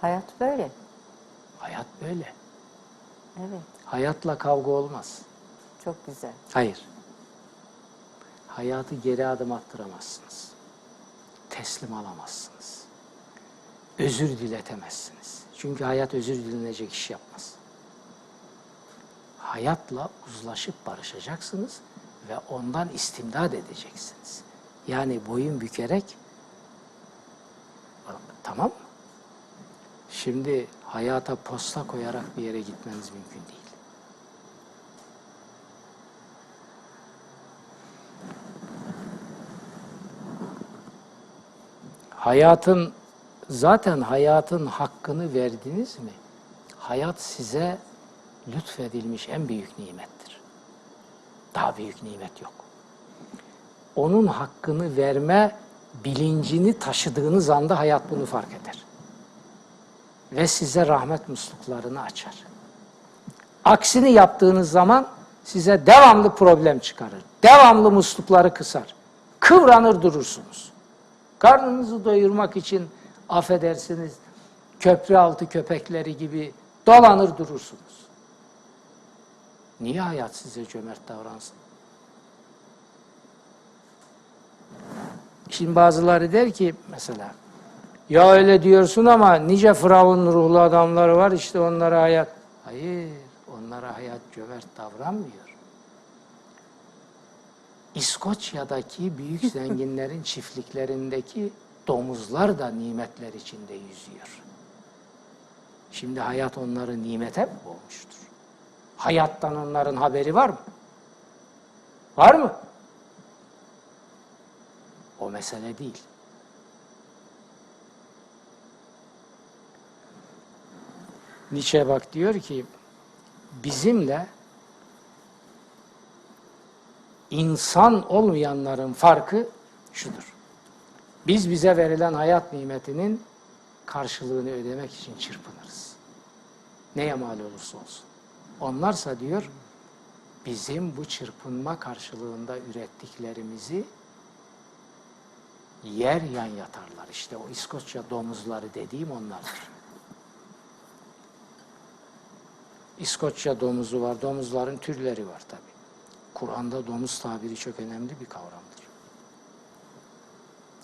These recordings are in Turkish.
Hayat böyle. Hayat böyle. Evet. Hayatla kavga olmaz. Çok güzel. Hayır. Hayatı geri adım attıramazsınız. Teslim alamazsınız. Özür diletemezsiniz. Çünkü hayat özür dilenecek iş yapmaz. Hayatla uzlaşıp barışacaksınız ve ondan istimdad edeceksiniz. Yani boyun bükerek tamam mı? Şimdi hayata posta koyarak bir yere gitmeniz mümkün değil. Hayatın zaten hayatın hakkını verdiniz mi? Hayat size lütfedilmiş en büyük nimettir. Daha büyük nimet yok. Onun hakkını verme bilincini taşıdığınız anda hayat bunu fark eder. Ve size rahmet musluklarını açar. Aksini yaptığınız zaman size devamlı problem çıkarır. Devamlı muslukları kısar. Kıvranır durursunuz. Karnınızı doyurmak için affedersiniz köprü altı köpekleri gibi dolanır durursunuz. Niye hayat size cömert davransın? Şimdi bazıları der ki mesela ya öyle diyorsun ama nice Firavun ruhlu adamları var işte onlara hayat. Hayır onlara hayat cömert davranmıyor. İskoçya'daki büyük zenginlerin çiftliklerindeki domuzlar da nimetler içinde yüzüyor. Şimdi hayat onları nimete mi boğmuştur? Hayattan onların haberi var mı? Var mı? O mesele değil. Nietzsche bak diyor ki bizimle insan olmayanların farkı şudur. Biz bize verilen hayat nimetinin karşılığını ödemek için çırpınırız. Neye mal olursa olsun. Onlarsa diyor bizim bu çırpınma karşılığında ürettiklerimizi yer yan yatarlar. İşte o İskoçya domuzları dediğim onlardır. İskoçya domuzu var, domuzların türleri var tabi. Kur'an'da domuz tabiri çok önemli bir kavramdır.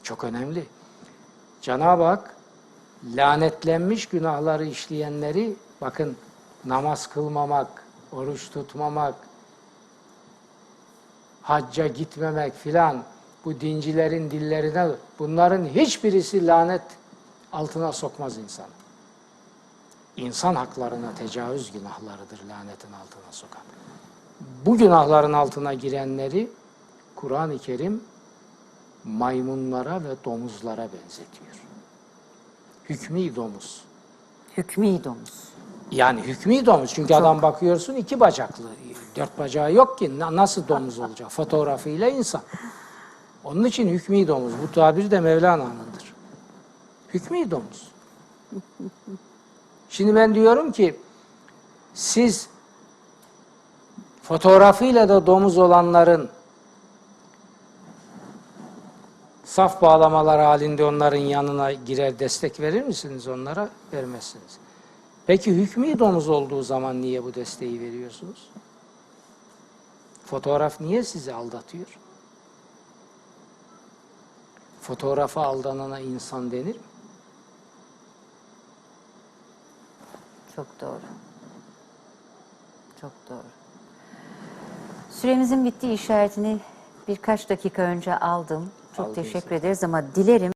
Çok önemli. Cenab-ı Hak lanetlenmiş günahları işleyenleri bakın namaz kılmamak, oruç tutmamak, hacca gitmemek filan bu dincilerin dillerine bunların hiçbirisi lanet altına sokmaz insanı. İnsan haklarına tecavüz günahlarıdır lanetin altına sokan. Bu günahların altına girenleri Kur'an-ı Kerim maymunlara ve domuzlara benzetiyor. Hükmü domuz. Hükmü domuz. Yani hükmü domuz. Çünkü adam bakıyorsun iki bacaklı. Dört bacağı yok ki. Na- Nasıl domuz olacak? Fotoğrafıyla insan. Onun için hükmü domuz. Bu tabir de Mevlana'nındır. Hükmü domuz. Şimdi ben diyorum ki siz fotoğrafıyla da domuz olanların saf bağlamalar halinde onların yanına girer destek verir misiniz onlara? Vermezsiniz. Peki hükmü domuz olduğu zaman niye bu desteği veriyorsunuz? Fotoğraf niye sizi aldatıyor? Fotoğrafa aldanana insan denir mi? Çok doğru. Çok doğru. Süremizin bittiği işaretini birkaç dakika önce aldım. Çok Aldınız. teşekkür ederiz ama dilerim